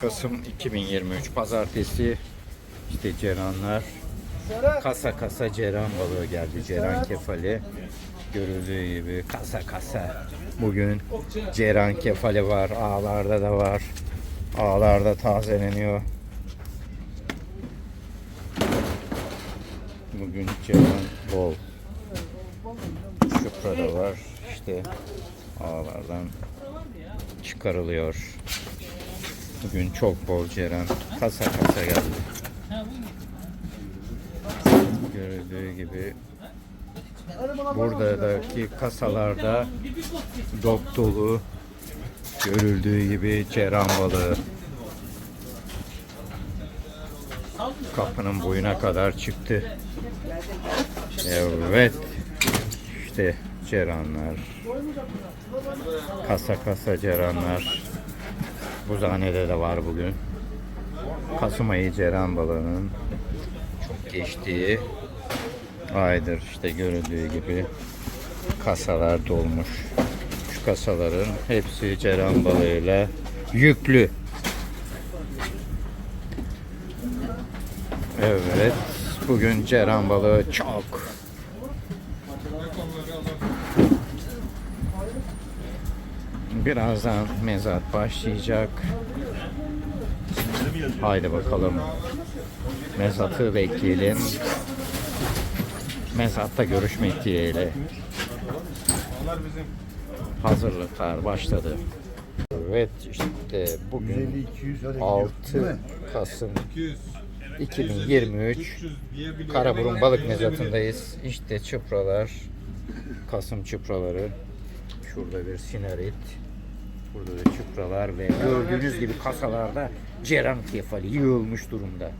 Kasım 2023 Pazartesi işte ceranlar kasa kasa ceran balığı geldi. Ceran kefali görüldüğü gibi kasa kasa. Bugün ceran kefali var. Ağlarda da var. Ağlarda tazeleniyor. Bugün ceran bol. Şupra da var. İşte ağlardan çıkarılıyor. Bugün çok bol ceren. Kasa kasa geldi. Görüldüğü gibi buradaki kasalarda dop dolu görüldüğü gibi ceren balığı kapının boyuna kadar çıktı. Evet. İşte ceranlar. Kasa kasa ceranlar. Buzhanede de var bugün. Kasım ayı ceren balığının çok geçtiği aydır. İşte görüldüğü gibi kasalar dolmuş. Şu kasaların hepsi ceren balığıyla yüklü. Evet, bugün ceren balığı çok. Birazdan mezat başlayacak. Haydi bakalım. Mezatı bekleyelim. Mezatta görüşmek dileğiyle. Hazırlıklar başladı. Evet işte bugün 6 Kasım 2023 Karaburun Balık Mezatı'ndayız. İşte çıpralar, Kasım çıpraları. Şurada bir sinarit. Burada da çıpralar ve gördüğünüz gibi kasalarda ceren kefali yığılmış durumda.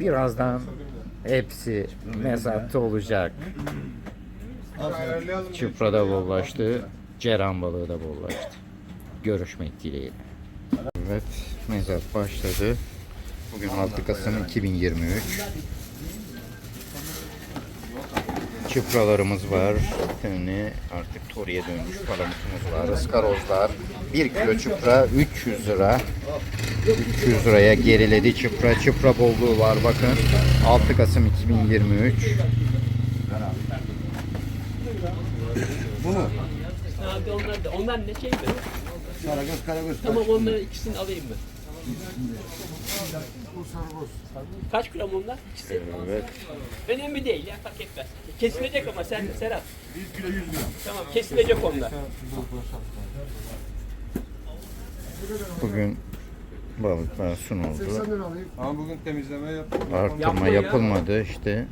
Birazdan hepsi mezatta olacak. Çıprada bollaştı, ceren balığı da bollaştı. Görüşmek dileğiyle. Evet, mezat başladı. Bugün 6 Kasım 2023. Çıpralarımız var. Yani artık toriye dönmüş palamutumuz var. Iskarozlar. 1 kilo çıpra 300 lira. 300 liraya geriledi çıpra. Çıpra bolluğu var bakın. 6 Kasım 2023. Abi onlar da. Onlar ne şey mi? Karagöz, karagöz. Tamam onları ikisini alayım mı? Kaç gram onlar? Evet. Önemli değil ya fark etmez. Kesilecek ama sen Serhat. 1 kilo 100 gram. Tamam kesilecek onlar. Bugün balıklar sunuldu. Ama bugün temizleme yaptık. Artırma yapılmadı işte.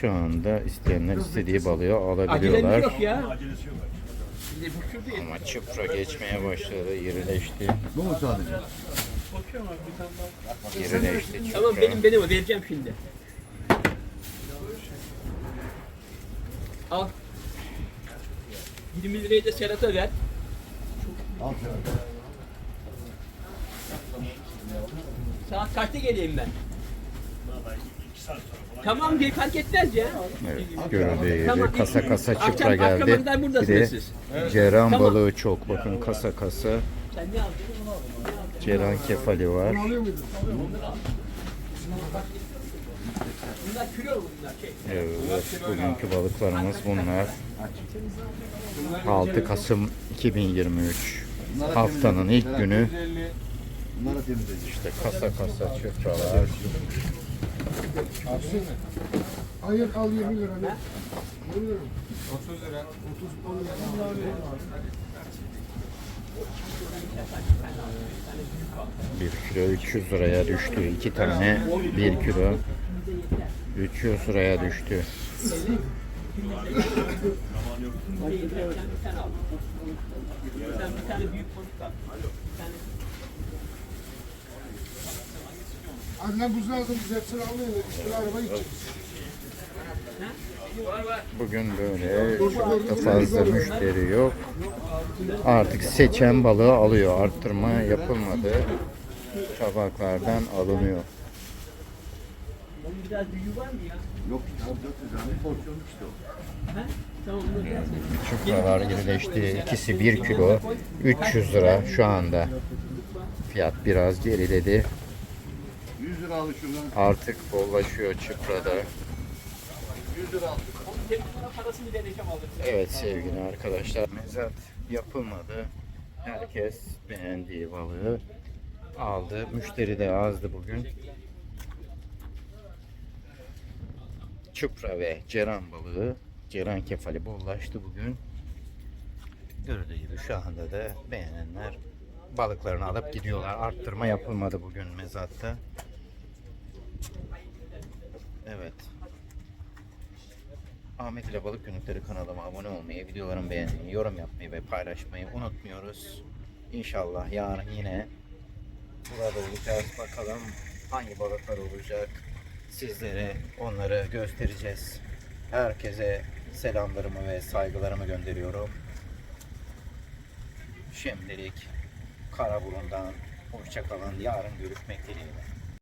Şu anda isteyenler istediği balığı Acelemiz alabiliyorlar. yok ya. Ama çıpra geçmeye başladı, irileşti. Bu mu sadece? Irileşti çıpra. Tamam benim benim o vereceğim şimdi. Al. 20 lirayı da Serhat'a ver. Al sen. Saat kaçta geleyim ben? Tamam diye fark etmez ya. Evet, görüldüğü gibi Tamam. kasa kasa Akşam- akşama geldi. kadar Bir de siz. ceyran Tamam. balığı çok. Bakın kasa kasa Sen ne aldın? ceyran kefali var. Bunlar kilo bunlar şey. Evet, bugünkü balıklarımız bunlar. 6 Kasım 2023 haftanın ilk günü. Bunları temizleyeceğiz. İşte kasa kasa çıpralar. Hayır al 20 lira. Ne? 30 lira. Bir kilo 300 liraya düştü. İki tane bir kilo 300 liraya düştü. Sen bir tane al. Sen bir tane büyük balık al. Anne buz lazım biz hepsini almayın. Üstüne araba gideceğiz. Bugün böyle çok da fazla müşteri yok. Artık seçen balığı alıyor. Arttırma yapılmadı. Tabaklardan alınıyor. Onun biraz büyüğü var mı ya? Yok, 400 gram bir porsiyon işte o. Çupralar. İkisi 1 kilo 300 lira şu anda. Fiyat biraz geriledi. 100 lira aldık şuradan. Artık bollaşıyor çuprada. 100 lira aldık. Onun telefonuna parasını vereceğim alırım. Evet sevgili arkadaşlar mezat yapılmadı. Herkes beğendiği balığı aldı. Müşteri de azdı bugün. Çupra ve ceran balığı, ceran kefali bollaştı bugün. Gördüğü gibi şu anda da beğenenler balıklarını alıp gidiyorlar. Arttırma yapılmadı bugün mezatta. Evet. Ahmet ile Balık Günlükleri kanalıma abone olmayı, videolarımı beğenmeyi, yorum yapmayı ve paylaşmayı unutmuyoruz. İnşallah yarın yine burada olacağız. Bakalım hangi balıklar olacak. Sizlere onları göstereceğiz. Herkese selamlarımı ve saygılarımı gönderiyorum. Şimdilik Karaburun'dan hoşçakalın. Yarın görüşmek dileğiyle.